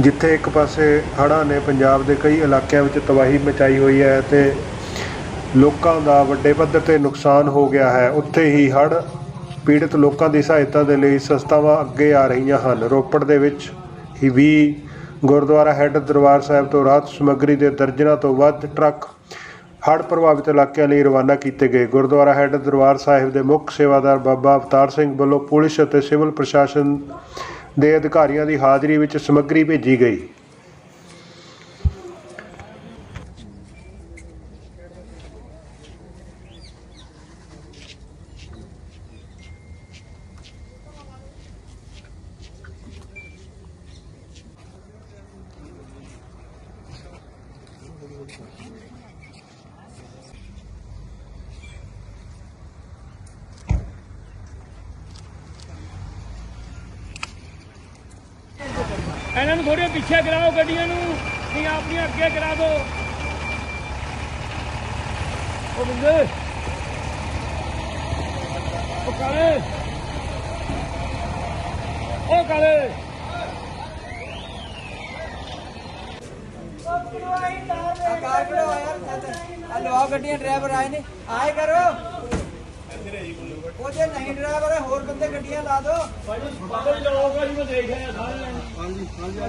ਜਿੱਥੇ ਇੱਕ ਪਾਸੇ ਹੜ੍ਹਾਂ ਨੇ, ਪੰਜਾਬ ਦੇ ਕਈ ਇਲਾਕਿਆਂ ਵਿੱਚ ਤਬਾਹੀ ਮਚਾਈ ਹੋਈ ਹੈ ਤੇ ਲੋਕਾਂ ਦਾ ਵੱਡੇ ਪੱਧਰ ਤੇ ਨੁਕਸਾਨ ਹੋ ਗਿਆ ਹੈ। ਉੱਥੇ ਹੀ ਹੜ੍ਹ ਪੀੜਤ ਲੋਕਾਂ ਦੀ ਸਹਾਇਤਾ ਦੇ ਲਈ ਸੰਸਥਾਵਾਂ ਅੱਗੇ ਆ ਰਹੀਆਂ ਹਨ। ਰੋਪੜ ਦੇ ਵਿੱਚ ਹੀ ਵੀ ਗੁਰਦੁਆਰਾ ਹੈੱਡ ਦਰਬਾਰ ਸਾਹਿਬ ਤੋਂ ਰਾਹਤ ਸਮੱਗਰੀ ਦੇ ਦਰਜਨਾਂ ਤੋਂ ਵੱਧ ਟਰੱਕ ਹੜ੍ਹ ਪ੍ਰਭਾਵਿਤ ਇਲਾਕਿਆਂ ਲਈ ਰਵਾਨਾ ਕੀਤੇ ਗਏ। ਗੁਰਦੁਆਰਾ ਹੈੱਡ ਦਰਬਾਰ ਸਾਹਿਬ ਦੇ ਮੁੱਖ ਸੇਵਾਦਾਰ ਬਾਬਾ ਅਵਤਾਰ ਸਿੰਘ ਵੱਲੋਂ ਪੁਲਿਸ ਅਤੇ ਸਿਵਲ ਪ੍ਰਸ਼ਾਸਨ ਦੇ ਅਧਿਕਾਰੀਆਂ ਦੀ ਹਾਜ਼ਰੀ ਵਿੱਚ ਸਮੱਗਰੀ ਭੇਜੀ ਗਈ। ਇਹਨਾਂ ਨੂੰ ਥੋੜੇ ਪਿੱਛੇ ਕਰਾਓ ਗੱਡੀਆਂ ਨੂੰ, ਨਹੀਂ ਆਪਣੀਆਂ ਅੱਗੇ ਕਰਾ ਦਿਓ। ਉਹ ਬੰਦੇ, ਉਹ ਕਾਲੇ। ਉਹ ਕਾਲੇ। ਕਾਰ ਕਿਹੜਾ ਆਇਆ ਆ ਲਵਾ ਗੱਡੀਆਂ, ਡਰਾਈਵਰ ਆਏ ਨੇ। ਆਏ ਕਰੋ। ਉਹ ਜੇ ਨਹੀਂ ਡਰਾਈਵਰ ਹੈ ਹੋਰ ਬੰਦੇ ਗੱਡੀਆਂ ਲਾ ਦਿਓ। ਬਾਬਾ ਜੀ ਲੋਕਾਂ ਜੀ ਮੈਂ ਦੇਖ ਰਿਹਾ ਸਾਰੇ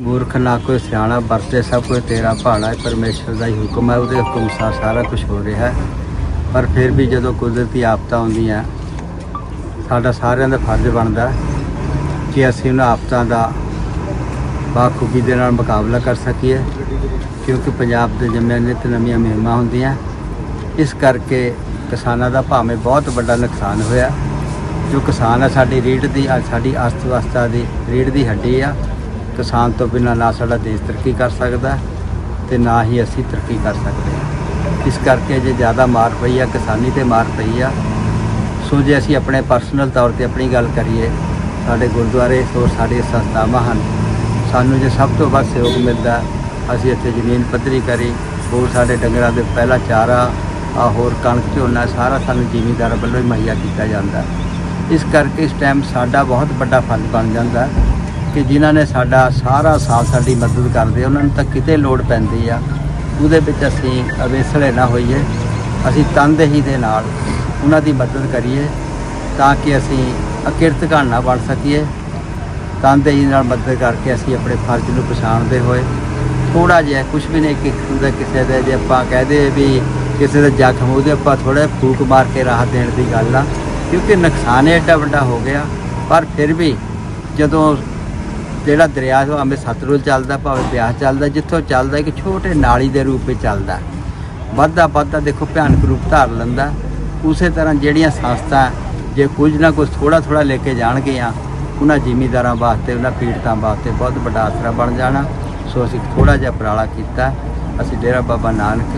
ਮੂਰਖ ਨਾ ਕੋਈ ਸਿਆਣਾ ਵਰਤੇ ਸਭ ਕੋਈ ਤੇਰਾ ਭਾਣਾ ਹੈ, ਪਰਮੇਸ਼ਰ ਦਾ ਹੀ ਹੁਕਮ ਹੈ, ਉਹਦੇ ਹੁਕਮ ਅਨੁਸਾਰ ਸਾਰਾ ਕੁਝ ਹੋ ਰਿਹਾ ਹੈ। ਪਰ ਫਿਰ ਵੀ ਜਦੋਂ ਕੁਦਰਤੀ ਆਫਤਾਂ ਆਉਂਦੀਆਂ, ਸਾਡਾ ਸਾਰਿਆਂ ਦਾ ਫਰਜ਼ ਬਣਦਾ ਕਿ ਅਸੀਂ ਉਹਨਾਂ ਆਫਤਾਂ ਦਾ ਬਾਖੂਬੀ ਦੇ ਨਾਲ ਮੁਕਾਬਲਾ ਕਰ ਸਕੀਏ। ਕਿਉਂਕਿ ਪੰਜਾਬ ਦੇ ਜੰਮਿਆਂ ਨਿਤ ਨਵੀਆਂ ਮਹਿਮਾ ਹੁੰਦੀਆਂ, ਇਸ ਕਰਕੇ ਕਿਸਾਨਾਂ ਦਾ ਭਾਵੇਂ ਬਹੁਤ ਵੱਡਾ ਨੁਕਸਾਨ ਹੋਇਆ, ਜੋ ਕਿਸਾਨ ਆ, ਸਾਡੀ ਰੀੜ ਦੀ ਸਾਡੀ ਅਸਤ ਵਿਵਸਥਾ ਦੀ ਰੀੜ ਦੀ ਹੱਡੀ ਆ, ਕਿਸਾਨ ਤੋਂ ਬਿਨਾਂ ਨਾ ਸਾਡਾ ਦੇਸ਼ ਤਰੱਕੀ ਕਰ ਸਕਦਾ ਤੇ ਨਾ ਹੀ ਅਸੀਂ ਤਰੱਕੀ ਕਰ ਸਕਦੇ ਇਸ ਕਰਕੇ ਜੇ ਜ਼ਿਆਦਾ ਮਾਰ ਪਈ ਆ, ਕਿਸਾਨੀ ਤੇ ਮਾਰ ਪਈ ਆ, ਸੋ ਜੇ ਅਸੀਂ ਆਪਣੇ ਪਰਸਨਲ ਤੌਰ ਤੇ ਆਪਣੀ ਗੱਲ ਕਰੀਏ, ਸਾਡੇ ਗੁਰਦੁਆਰੇ ਸੋ ਸਾਡੇ ਸੰਸਥਾਵਾਂ ਹਨ, ਸਾਨੂੰ ਜੇ ਸਭ ਤੋਂ ਵੱਧ ਸਹਿਯੋਗ ਮਿਲਦਾ ਅਸੀਂ ਇੱਥੇ ਜ਼ਮੀਨ ਪੱਧਰੀ ਕਰੀ, ਹੋਰ ਸਾਡੇ ਡੰਗਰਾਂ ਦੇ ਪਹਿਲਾ ਚਾਰਾ ਆ ਹੋਰ ਕਣਕ, ਝੋਨਾ, ਸਾਰਾ ਸਾਨੂੰ ਜ਼ਿਮੀਂਦਾਰ ਵੱਲੋਂ ਹੀ ਮੁਹੱਈਆ ਕੀਤਾ ਜਾਂਦਾ। ਇਸ ਕਰਕੇ ਇਸ ਟਾਈਮ ਸਾਡਾ ਬਹੁਤ ਵੱਡਾ ਫਰਜ਼ ਬਣ ਜਾਂਦਾ ਕਿ ਜਿਨ੍ਹਾਂ ਨੇ ਸਾਡਾ ਸਾਰਾ ਸਾਥ ਸਾਡੀ ਮਦਦ ਕਰਦੇ, ਉਹਨਾਂ ਨੂੰ ਤਾਂ ਕਿਤੇ ਲੋੜ ਪੈਂਦੀ ਆ। ਉਹਦੇ ਵਿੱਚ ਅਸੀਂ ਅਵੇਸਲੇ ਨਾ ਹੋਈਏ, ਅਸੀਂ ਤਨਦੇਹੀ ਦੇ ਨਾਲ ਉਹਨਾਂ ਦੀ ਮਦਦ ਕਰੀਏ ਤਾਂ ਕਿ ਅਸੀਂ ਅਕਿਰਤ ਘਾਣ ਬਣ ਸਕੀਏ। ਤਨਦੇਹੀ ਨਾਲ ਮਦਦ ਕਰਕੇ ਅਸੀਂ ਆਪਣੇ ਫਰਜ਼ ਨੂੰ ਪਛਾਣਦੇ ਹੋਏ ਥੋੜਾ ਜਿਹਾ ਕੁਝ ਵੀ ਨਹੀਂ ਕਿ ਹੁੰਦਾ ਕਿਸੇ ਦੇ ਜੇ ਆਪਾਂ ਕਹਦੇ ਵੀ ਕਿਸੇ ਦਾ ਜ਼ਖਮ, ਉਹਦੇ ਆਪਾਂ ਥੋੜਾ ਫੂਕ ਮਾਰ ਕੇ ਰਾਹਤ ਦੇਣ ਦੀ ਗੱਲ ਆ। ਕਿਉਂਕਿ ਨੁਕਸਾਨ ਐਡਾ ਵੱਡਾ ਹੋ ਗਿਆ। ਪਰ ਫਿਰ ਵੀ ਜਦੋਂ ਜਿਹੜਾ ਦਰਿਆ ਉਹ ਆਮੇ ਸਤਲੁਜ ਚੱਲਦਾ, ਭਾਵੇਂ ਬਿਆਸ ਚੱਲਦਾ, ਜਿੱਥੋਂ ਚੱਲਦਾ ਇੱਕ ਛੋਟੇ ਨਾਲੀ ਦੇ ਰੂਪ ਵਿੱਚ ਚੱਲਦਾ। ਵੱਧਦਾ ਵੱਧਦਾ ਦੇਖੋ ਭਿਆਨਕ ਰੂਪ ਧਾਰ ਲੈਂਦਾ। ਉਸੇ ਤਰ੍ਹਾਂ ਜਿਹੜੀਆਂ ਸੰਸਥਾ ਜੇ ਕੁਝ ਨਾ ਕੁਝ ਥੋੜਾ ਥੋੜਾ ਲੈ ਕੇ ਜਾਣਗੀਆਂ, ਉਹਨਾਂ ਜ਼ਿਮੀਦਾਰਾਂ ਵਾਸਤੇ, ਉਹਨਾਂ ਪੀੜਤਾਂ ਵਾਸਤੇ ਬਹੁਤ ਵੱਡਾ ਆਸਰਾ ਬਣ ਜਾਣਾ। ਸੋ ਅਸੀਂ ਥੋੜਾ ਜਿਹਾ ਉਪਰਾਲਾ ਕੀਤਾ। ਅਸੀਂ ਡੇਰਾ ਬਾਬਾ ਨਾਨਕ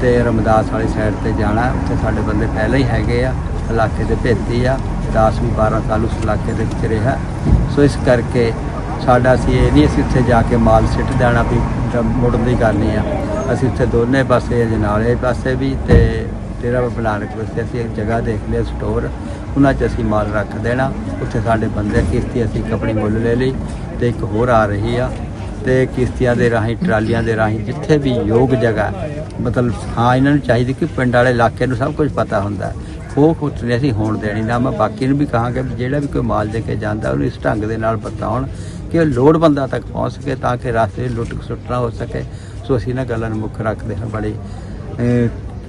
ਤੇ ਰਮਦਾਸ ਵਾਲੀ ਸਾਈਡ ਤੇ ਜਾਣਾ। ਉੱਥੇ ਸਾਡੇ ਬੰਦੇ ਪਹਿਲਾਂ ਹੀ ਹੈਗੇ ਆ, ਇਲਾਕੇ ਦੇ ਭੇਤੀ ਆ। 10 ਵੀ 12 ਸਾਲ ਉਸ ਇਲਾਕੇ ਦੇ ਵਿੱਚ ਰਿਹਾ। ਸੋ ਇਸ ਕਰਕੇ ਸਾਡਾ ਅਸੀਂ ਇਹ ਨਹੀਂ ਅਸੀਂ ਉੱਥੇ ਜਾ ਕੇ ਮਾਲ ਸਿੱਟ ਦੇਣਾ ਵੀ ਮੁੜਨ ਦੀ ਗੱਲ ਨਹੀਂ ਆ। ਅਸੀਂ ਉੱਥੇ ਦੋਨੇ ਪਾਸੇ ਜਨਾਲੇ ਪਾਸੇ ਵੀ ਤੇ ਬਾਬਾ ਨਾਨਕ ਵਾਸਤੇ ਅਸੀਂ ਇੱਕ ਜਗ੍ਹਾ ਦੇਖ ਲਿਆ ਸਟੋਰ ਉਹਨਾਂ 'ਚ ਅਸੀਂ ਮਾਲ ਰੱਖ ਦੇਣਾ। ਉੱਥੇ ਸਾਡੇ ਬੰਦੇ ਕਿਸ਼ਤੀ ਅਸੀਂ ਇੱਕ ਆਪਣੀ ਮੁੱਲ ਲੈ ਲਈ ਤੇ ਇੱਕ ਹੋਰ ਆ ਰਹੀ ਆ। ਤੇ ਕਿਸ਼ਤੀਆਂ ਦੇ ਰਾਹੀਂ, ਟਰਾਲੀਆਂ ਦੇ ਰਾਹੀਂ ਜਿੱਥੇ ਵੀ ਯੋਗ ਜਗ੍ਹਾ, ਮਤਲਬ ਹਾਂ, ਇਹਨਾਂ ਨੂੰ ਚਾਹੀਦੀ ਕਿ ਪਿੰਡ ਵਾਲੇ ਇਲਾਕੇ ਨੂੰ ਸਭ ਕੁਝ ਪਤਾ ਹੁੰਦਾ ਖੋਹ ਨਹੀਂ ਅਸੀਂ ਹੋਣ ਦੇਣੀ ਨਾ, ਮੈਂ ਬਾਕੀ ਨੂੰ ਵੀ ਕਹਾਂਗਾ ਵੀ ਜਿਹੜਾ ਵੀ ਕੋਈ ਮਾਲ ਦੇ ਕੇ ਜਾਂਦਾ, ਉਹਨੂੰ ਇਸ ਢੰਗ ਦੇ ਨਾਲ ਬਤਾਉਣ ਕਿ ਉਹ ਲੋੜਵੰਦਾਂ ਤੱਕ ਪਹੁੰਚ ਸਕੇ ਤਾਂ ਕਿ ਰਸਤੇ 'ਚ ਲੁੱਟ ਖਸੁੱਟਣਾ ਹੋ ਸਕੇ। ਸੋ ਅਸੀਂ ਇਹਨਾਂ ਗੱਲਾਂ ਨੂੰ ਮੁੱਖ ਰੱਖਦੇ ਹਾਂ ਬੜੀ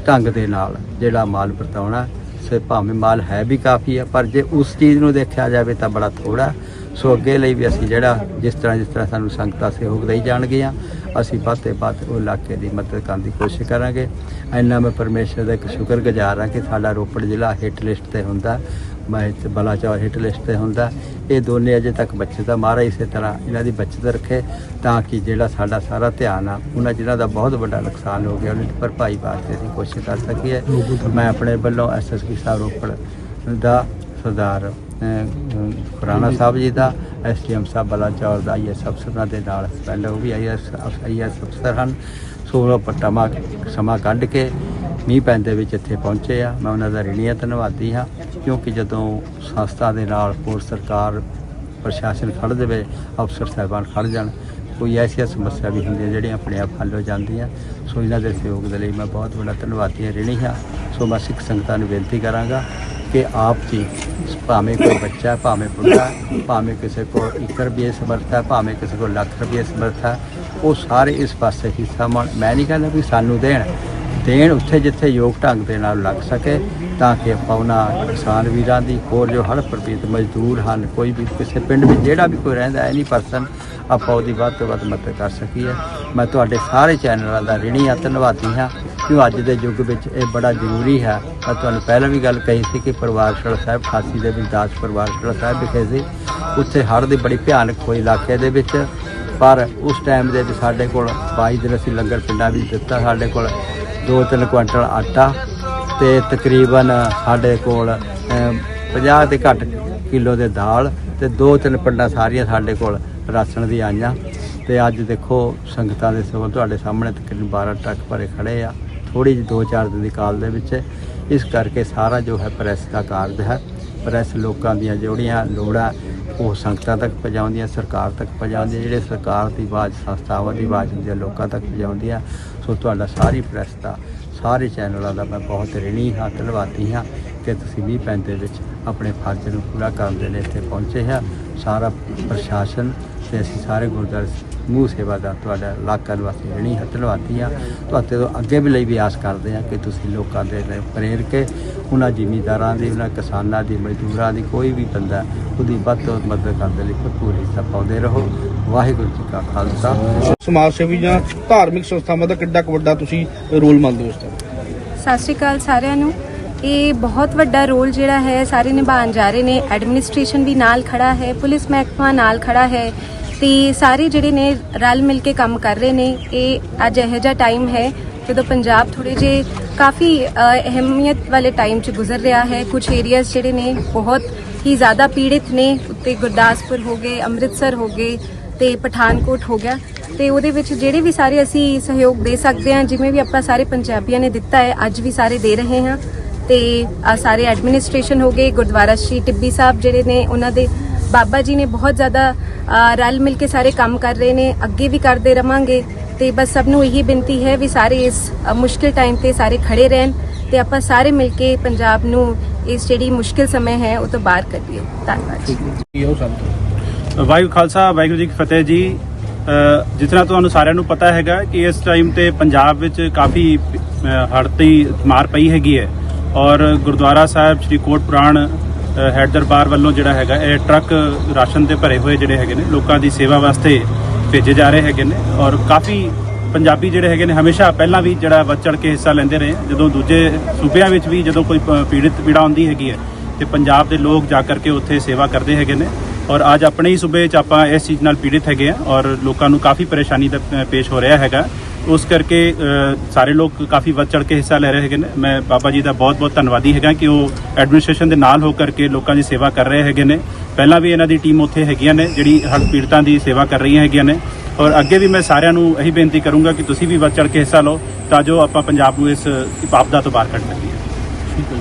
ਢੰਗ ਦੇ ਨਾਲ ਜਿਹੜਾ ਮਾਲ ਵਰਤਾਉਣਾ। ਸੇ ਭਾਵੇਂ ਮਾਲ ਹੈ ਵੀ ਕਾਫੀ ਹੈ ਪਰ ਜੇ ਉਸ ਚੀਜ਼ ਨੂੰ ਦੇਖਿਆ ਜਾਵੇ ਤਾਂ ਬੜਾ ਥੋੜਾ ਸੋ ਅੱਗੇ ਲਈ ਵੀ ਅਸੀਂ ਜਿਹੜਾ ਜਿਸ ਤਰ੍ਹਾਂ ਜਿਸ ਤਰ੍ਹਾਂ ਸਾਨੂੰ ਸੰਗਤਾਂ ਸਹਿਯੋਗ ਦੇਈ ਜਾਣਗੀਆਂ, ਅਸੀਂ ਵੱਧ ਤੋਂ ਵੱਧ ਉਹ ਇਲਾਕੇ ਦੀ ਮਦਦ ਕਰਨ ਦੀ ਕੋਸ਼ਿਸ਼ ਕਰਾਂਗੇ। ਇੰਨਾ ਮੈਂ ਪਰਮੇਸ਼ਰ ਦਾ ਇੱਕ ਸ਼ੁਕਰਗੁਜ਼ਾਰ ਹਾਂ ਕਿ ਸਾਡਾ ਰੋਪੜ ਜ਼ਿਲ੍ਹਾ ਹਿੱਟ ਲਿਸਟ ਤੇ ਹੁੰਦਾ ਮੈਂ ਇੱਥੇ ਬਲਾਚੌਰ ਹਿੱਟ ਲਿਸਟ ਤੇ ਹੁੰਦਾ ਇਹ ਦੋਨੇ ਅਜੇ ਤੱਕ ਬੱਚੇ ਦਾ ਮਾਰਾ ਇਸੇ ਤਰ੍ਹਾਂ ਇਹਨਾਂ ਦੀ ਬੱਚਤ ਰੱਖੇ ਤਾਂ ਕਿ ਜਿਹੜਾ ਸਾਡਾ ਸਾਰਾ ਧਿਆਨ ਆ, ਉਹਨਾਂ ਜਿਨ੍ਹਾਂ ਦਾ ਬਹੁਤ ਵੱਡਾ ਨੁਕਸਾਨ ਹੋ ਗਿਆ, ਉਹਨਾਂ ਦੀ ਭਰਪਾਈ ਵਾਸਤੇ ਅਸੀਂ ਕੋਸ਼ਿਸ਼ ਕਰ ਸਕੀਏ। ਮੈਂ ਆਪਣੇ ਵੱਲੋਂ ਐਸਐਸਪੀ ਸਾਹਿਬ ਰੋਪੜ ਦਾ ਸਰਦਾਰ ਖੁਰਾਨਾ ਸਾਹਿਬ ਜੀ ਦਾ ਐਸਟੀਐਮ ਸਾਹਿਬ ਬਲਾਚੌਰ ਦਾ ਆਈਐਸ ਅਫਸਰਾਂ ਦੇ ਨਾਲ ਸਪੈਂਡ ਉਹ ਵੀ ਆਈਐਸ ਆਈਐਸ ਅਫਸਰ ਹਨ। ਸੋ ਉਹ ਪਟਾਮਾ ਸਮਾਂ ਕੱਢ ਕੇ ਮੀਂਹ ਪੈਣ ਦੇ ਵਿੱਚ ਇੱਥੇ ਪਹੁੰਚੇ ਆ। ਮੈਂ ਉਹਨਾਂ ਦਾ ਰਿਣੀਆ ਧੰਨਵਾਦੀ ਹਾਂ, ਕਿਉਂਕਿ ਜਦੋਂ ਸੰਸਥਾ ਦੇ ਨਾਲ ਹੋਰ ਸਰਕਾਰ, ਪ੍ਰਸ਼ਾਸਨ ਖੜ ਦੇਵੇ, ਅਫਸਰ ਸਾਹਿਬਾਨ ਖੜ ਜਾਣ, ਕੋਈ ਐਸੀਆਂ ਸਮੱਸਿਆ ਵੀ ਹੁੰਦੀਆਂ ਜਿਹੜੀਆਂ ਆਪਣੇ ਆਪ ਹੱਲ ਹੋ ਜਾਂਦੀਆਂ। ਸੋ ਇਹਨਾਂ ਦੇ ਸਹਿਯੋਗ ਦੇ ਲਈ ਮੈਂ ਬਹੁਤ ਵੱਡਾ ਧੰਨਵਾਦੀ ਹਾਂ ਰਿਣੀ ਹਾਂ। ਸੋ ਮੈਂ ਸਿੱਖ ਸੰਗਤਾਂ ਨੂੰ ਬੇਨਤੀ ਕਰਾਂਗਾ ਕਿ ਆਪ ਜੀ ਭਾਵੇਂ ਕੋਈ ਬੱਚਾ, ਭਾਵੇਂ ਬੁੱਢਾ, ਭਾਵੇਂ ਕਿਸੇ ਕੋਲ 1 ਰੁਪਏ ਸਮਰਥ, ਭਾਵੇਂ ਕਿਸੇ ਕੋਲ ਲੱਖ ਰੁਪਏ ਸਮਰਥ, ਉਹ ਸਾਰੇ ਇਸ ਪਾਸੇ ਹਿੱਸਾ ਮਨ ਮੈਂ ਨਹੀਂ ਕਹਿੰਦਾ ਵੀ ਸਾਨੂੰ ਦੇਣ। ਦੇਣ ਉੱਥੇ ਜਿੱਥੇ ਯੋਗ ਢੰਗ ਦੇ ਨਾਲ ਲੱਗ ਸਕੇ, ਤਾਂ ਕਿ ਆਪਾਂ ਉਹਨਾਂ ਕਿਸਾਨ ਵੀਰਾਂ ਦੀ ਹੋਰ ਜੋ ਹੜ੍ਹ ਪ੍ਰਭਾਵਿਤ ਮਜ਼ਦੂਰ ਹਨ, ਕੋਈ ਵੀ ਕਿਸੇ ਪਿੰਡ ਵਿੱਚ ਜਿਹੜਾ ਵੀ ਕੋਈ ਰਹਿੰਦਾ, ਐਨੀ ਪਰਸਨ ਆਪਾਂ ਉਹਦੀ ਵੱਧ ਤੋਂ ਵੱਧ ਮਦਦ ਕਰ ਸਕੀਏ। ਮੈਂ ਤੁਹਾਡੇ ਸਾਰੇ ਚੈਨਲਾਂ ਦਾ ਰਿਣੀ ਆ ਧੰਨਵਾਦੀ ਹਾਂ। ਕਿਉਂ ਅੱਜ ਦੇ ਯੁੱਗ ਵਿੱਚ ਇਹ ਬੜਾ ਜ਼ਰੂਰੀ ਹੈ। ਮੈਂ ਤੁਹਾਨੂੰ ਪਹਿਲਾਂ ਵੀ ਗੱਲ ਕਹੀ ਸੀ ਕਿ ਪਰਿਵਾਰ ਸ਼ੜਾ ਸਾਹਿਬ ਖਾਸੀ ਦੇ ਵਿੱਚ ਦਾਸ ਪਰਿਵਾਰ ਸ਼ੜਾ ਸਾਹਿਬ ਵਿਖੇ ਸੀ। ਉੱਥੇ ਹੜ੍ਹ ਦੀ ਬੜੀ ਭਿਆਨਕ ਹੋਈ ਇਲਾਕੇ ਦੇ ਵਿੱਚ। ਪਰ ਉਸ ਟਾਈਮ ਦੇ ਵਿੱਚ ਸਾਡੇ ਕੋਲ 22 ਦਿਨ ਅਸੀਂ ਲੰਗਰ ਪਿੰਡਾਂ ਵਿੱਚ ਦਿੱਤਾ। ਸਾਡੇ ਕੋਲ 2-3 ਕੁਇੰਟਲ ਆਟਾ ਤੇ ਤਕਰੀਬਨ ਸਾਡੇ ਕੋਲ ਅਮ, 50 ਦੇ ਘੱਟ ਕਿਲੋ ਦੇ ਦਾਲ ਤੇ ਦੋ ਤਿੰਨ ਪਿੰਡਾਂ ਸਾਰੀਆਂ ਸਾਡੇ ਕੋਲ ਰਾਸ਼ਨ ਦੀ ਆਈਆਂ। ਤੇ ਅੱਜ ਦੇਖੋ, ਸੰਗਤਾਂ ਦੇ ਸਗੋਂ ਤੁਹਾਡੇ ਸਾਹਮਣੇ ਤਕਰੀਬਨ 12 ਟਰੱਕ ਭਰੇ ਖੜੇ ਆ। ਥੋੜੀ ਜਿਹੀ 2-4 ਦਿਨ ਦੀ ਕਾਲ ਦੇ ਵਿੱਚ। ਇਸ ਕਰਕੇ ਸਾਰਾ ਜੋ ਹੈ ਪ੍ਰੈਸ ਦਾ ਕਾਰਜ ਹੈ। ਪ੍ਰੈਸ ਲੋਕਾਂ ਦੀਆਂ ਜਿਹੜੀਆਂ ਲੋੜਾਂ, ਉਹ ਸੰਗਤਾਂ ਤੱਕ ਪਹੁੰਚਾਉਂਦੀਆਂ, ਸਰਕਾਰ ਤੱਕ ਪਹੁੰਚਾਉਂਦੀਆਂ। ਜਿਹੜੇ ਸਰਕਾਰ ਦੀ ਆਵਾਜ਼, ਸੰਸਥਾਵਾਂ ਦੀ ਆਵਾਜ਼ ਹੁੰਦੀ ਹੈ ਲੋਕਾਂ ਤੱਕ ਪਹੁੰਚਾਉਂਦੀਆਂ। ਸੋ ਤੁਹਾਡਾ ਸਾਰੀ ਪ੍ਰੈਸ ਦਾ, ਸਾਰੇ ਚੈਨਲਾਂ ਦਾ ਮੈਂ ਬਹੁਤ ਰਿਣੀ ਹਾਂ, ਧੰਨਵਾਦੀ ਹਾਂ ਕਿ ਤੁਸੀਂ ਵੀ ਪੈਂਦੇ ਵਿੱਚ ਆਪਣੇ ਫਰਜ਼ ਨੂੰ ਪੂਰਾ ਕਰਨ ਦੇ ਲਈ ਇੱਥੇ ਪਹੁੰਚੇ ਹਾਂ ਸਾਰਾ ਪ੍ਰਸ਼ਾਸਨ ਤੇ ਅਸੀਂ ਸਾਰੇ ਗੁਰਦੁਆਰੇ ਸਮੂਹ ਸੇਵਾਦਾਰ ਤੁਹਾਡਾ ਇਲਾਕਾ ਨਿਵਾਸੀ ਰਿਣੀ ਹਾਂ ਧੰਨਵਾਦੀ ਹਾਂ ਤੁਹਾਡੇ ਤੋਂ ਅੱਗੇ ਵੀ ਲਈ ਵੀ ਆਸ ਕਰਦੇ ਹਾਂ ਕਿ ਤੁਸੀਂ ਲੋਕਾਂ ਦੇ ਲਈ ਪ੍ਰੇਰ ਕੇ ਉਹਨਾਂ ਜ਼ਿਮੀਂਦਾਰਾਂ ਦੀ ਉਹਨਾਂ ਕਿਸਾਨਾਂ ਦੀ ਮਜ਼ਦੂਰਾਂ ਦੀ ਕੋਈ ਵੀ ਬੰਦਾ ਉਹਦੀ ਵੱਧ ਤੋਂ ਮਦਦ ਕਰਨ ਦੇ ਲਈ ਭਰਪੂਰ ਹਿੱਸਾ ਪਾਉਂਦੇ ਰਹੋ। ਵਾਹਿਗੁਰੂ ਜੀ ਕਾ ਖਾਲਸਾ। ਸਮਾਜ ਸੇਵੀ ਜਾਂ ਧਾਰਮਿਕ ਸੰਸਥਾਵਾਂ ਦਾ ਕਿੱਡਾ ਕੁ ਵੱਡਾ ਤੁਸੀਂ ਰੋਲ ਮੰਨਦੇ ਹੋ ਦਾ ਸਤਿ ਸ਼੍ਰੀ ਅਕਾਲ ਸਾਰਿਆਂ ਨੂੰ। ਇਹ ਬਹੁਤ ਵੱਡਾ ਰੋਲ ਜਿਹੜਾ ਹੈ, ਸਾਰੇ ਨਿਭਾਉਣ ਜਾ ਰਹੇ ਨੇ। ਐਡਮਿਨਿਸਟ੍ਰੇਸ਼ਨ ਵੀ ਨਾਲ ਖੜਾ ਹੈ, ਪੁਲਿਸ ਮਹਿਕਮਾ ਨਾਲ ਖੜਾ ਹੈ ਤੇ ਸਾਰੇ ਜਿਹੜੇ ਨੇ ਰਲ ਮਿਲ ਕੇ ਕੰਮ ਕਰ ਰਹੇ ਨੇ। ਇਹ ਅੱਜ ਇਹੋ ਜਿਹਾ ਟਾਈਮ ਹੈ ਜਦੋਂ ਪੰਜਾਬ ਥੋੜੇ ਜੇ ਕਾਫੀ ਅਹਿਮੀਅਤ ਵਾਲੇ ਟਾਈਮ 'ਚ ਗੁਜ਼ਰ ਰਿਹਾ ਹੈ। ਕੁਝ ਏਰੀਆਜ਼ ਜਿਹੜੇ ਨੇ ਬਹੁਤ ਹੀ ਜ਼ਿਆਦਾ ਪੀੜਿਤ ਨੇ। ਉੱਤੇ ਗੁਰਦਾਸਪੁਰ ਹੋ ਗਏ, ਅੰਮ੍ਰਿਤਸਰ ਹੋ ਗਏ ਤੇ ਪਠਾਨਕੋਟ ਹੋ ਗਿਆ। ਤੇ ਉਹਦੇ ਵਿੱਚ ਜਿਹੜੇ ਵੀ ਸਾਰੇ ਅਸੀਂ ਸਹਿਯੋਗ ਦੇ ਸਕਦੇ ਹਾਂ, ਜਿਵੇਂ ਵੀ ਆਪਾਂ ਸਾਰੇ ਪੰਜਾਬੀਆਂ ਨੇ ਦਿੱਤਾ ਹੈ, ਅੱਜ ਵੀ ਸਾਰੇ ਦੇ ਰਹੇ ਹਾਂ। ਤੇ ਸਾਰੇ ਐਡਮਿਨਿਸਟ੍ਰੇਸ਼ਨ ਹੋ ਗਏ ਗੁਰਦੁਆਰਾ ਸ਼੍ਰੀ ਟਿੱਬੀ ਸਾਹਿਬ ਜਿਹੜੇ ਨੇ ਉਹਨਾਂ ਦੇ ਬਾਬਾ ਜੀ ਨੇ ਬਹੁਤ ਜ਼ਿਆਦਾ ਰਲ ਮਿਲ ਕੇ ਸਾਰੇ ਕੰਮ ਕਰ ਰਹੇ ਨੇ ਅੱਗੇ ਵੀ ਕਰਦੇ ਰਵਾਂਗੇ। ਤੇ ਬਸ ਸਭ ਨੂੰ ਇਹੀ ਬੇਨਤੀ ਹੈ ਵੀ ਸਾਰੇ ਇਸ ਮੁਸ਼ਕਿਲ ਟਾਈਮ ਤੇ ਸਾਰੇ ਖੜੇ ਰਹਿਣ ਤੇ ਆਪਾਂ ਸਾਰੇ ਮਿਲ ਕੇ ਪੰਜਾਬ ਨੂੰ ਇਸ ਜਿਹੜੀ ਮੁਸ਼ਕਿਲ ਸਮੇਂ ਹੈ ਉਹ ਤੋਂ ਬਾਹਰ ਕੱਢੀਏ। ਧੰਨਵਾਦ ਜੀ। ਵਾਹਿਗੁਰੂ ਖਾਲਸਾ ਵਾਹਿਗੁਰੂ ਜੀ ਕੀ ਫਤਿਹ ਜੀ। ਅ, ਜਿਸ ਤਰ੍ਹਾਂ ਤੁਹਾਨੂੰ ਸਾਰਿਆਂ ਨੂੰ ਪਤਾ ਹੈਗਾ ਕਿ ਇਸ ਟਾਈਮ ਤੇ ਪੰਜਾਬ ਵਿੱਚ ਕਾਫੀ ਹੜਤੀ ਮਾਰ ਪਈ ਹੈਗੀ ਹੈ। ਔਰ ਗੁਰਦੁਆਰਾ ਸਾਹਿਬ ਸ੍ਰੀ ਕੋਟ ਪੁਰਾਣ ਹੈਡ ਦਰਬਾਰ ਵੱਲੋਂ ਜਿਹੜਾ ਹੈਗਾ, ਇਹ ਟਰੱਕ ਰਾਸ਼ਨ ਦੇ ਭਰੇ ਹੋਏ ਜਿਹੜੇ ਹੈਗੇ ਨੇ, ਲੋਕਾਂ ਦੀ ਸੇਵਾ ਵਾਸਤੇ ਭੇਜੇ ਜਾ ਰਹੇ ਹੈਗੇ ਨੇ ਔਰ ਕਾਫੀ ਪੰਜਾਬੀ ਜਿਹੜੇ ਹੈਗੇ ਨੇ ਹਮੇਸ਼ਾ ਪਹਿਲਾਂ ਵੀ ਜਿਹੜਾ ਵੱਧ ਚੜ ਕੇ ਹਿੱਸਾ ਲੈਂਦੇ ਰਹੇ ਜਦੋਂ ਦੂਜੇ ਸੂਬਿਆਂ ਵਿੱਚ ਵੀ ਜਦੋਂ ਕੋਈ ਪ- ਪੀੜਿਤ ਪੀੜਾ ਹੁੰਦੀ ਹੈਗੀ ਹੈ ਤੇ ਪੰਜਾਬ ਦੇ ਲੋਕ ਜਾ ਕਰਕੇ ਉੱਥੇ ਸੇਵਾ ਕਰਦੇ ਹੈਗੇ ਨੇ ਔਰ ਅੱਜ ਆਪਣੇ ਹੀ ਸੂਬੇ 'ਚ ਆਪਾਂ ਇਸ ਚੀਜ਼ ਨਾਲ ਪੀੜਿਤ ਹੈਗੇ ਆ ਔਰ ਲੋਕਾਂ ਨੂੰ ਕਾਫੀ ਪਰੇਸ਼ਾਨੀ ਦਾ ਪੇਸ਼ ਹੋ ਰਿਹਾ ਹੈਗਾ। ਉਸ ਕਰਕੇ ਸਾਰੇ ਲੋਕ ਕਾਫੀ ਵੱਧ ਚੜ ਕੇ ਹਿੱਸਾ ਲੈ ਰਹੇ ਹੈਗੇ ਨੇ। ਮੈਂ ਬਾਬਾ ਜੀ ਦਾ ਬਹੁਤ-ਬਹੁਤ ਧੰਨਵਾਦੀ ਹੈਗਾ ਕਿ ਉਹ ਐਡਮਿਨਿਸਟ੍ਰੇਸ਼ਨ ਦੇ ਨਾਲ ਹੋ ਕਰਕੇ ਲੋਕਾਂ ਦੀ ਸੇਵਾ ਕਰ ਰਹੇ ਹੈਗੇ ਨੇ। ਪਹਿਲਾਂ ਵੀ ਇਹਨਾਂ ਦੀ ਟੀਮ ਉੱਥੇ ਹੈਗੀਆਂ ਨੇ, ਜਿਹੜੀ ਹੜ੍ਹ ਪੀੜਤਾਂ ਦੀ ਸੇਵਾ ਕਰ ਰਹੀਆਂ ਹੈਗੀਆਂ ਨੇ। ਔਰ ਅੱਗੇ ਵੀ ਮੈਂ ਸਾਰਿਆਂ ਨੂੰ ਇਹੀ ਬੇਨਤੀ ਕਰੂੰਗਾ ਕਿ ਤੁਸੀਂ ਵੀ ਵੱਧ ਚੜ ਕੇ ਹਿੱਸਾ ਲਓ, ਤਾਂ ਜੋ ਆਪਾਂ ਪੰਜਾਬ ਨੂੰ ਇਸ ਆਪਦਾ ਤੋਂ ਬਾਹਰ ਕੱਢ ਸਕੀਏ।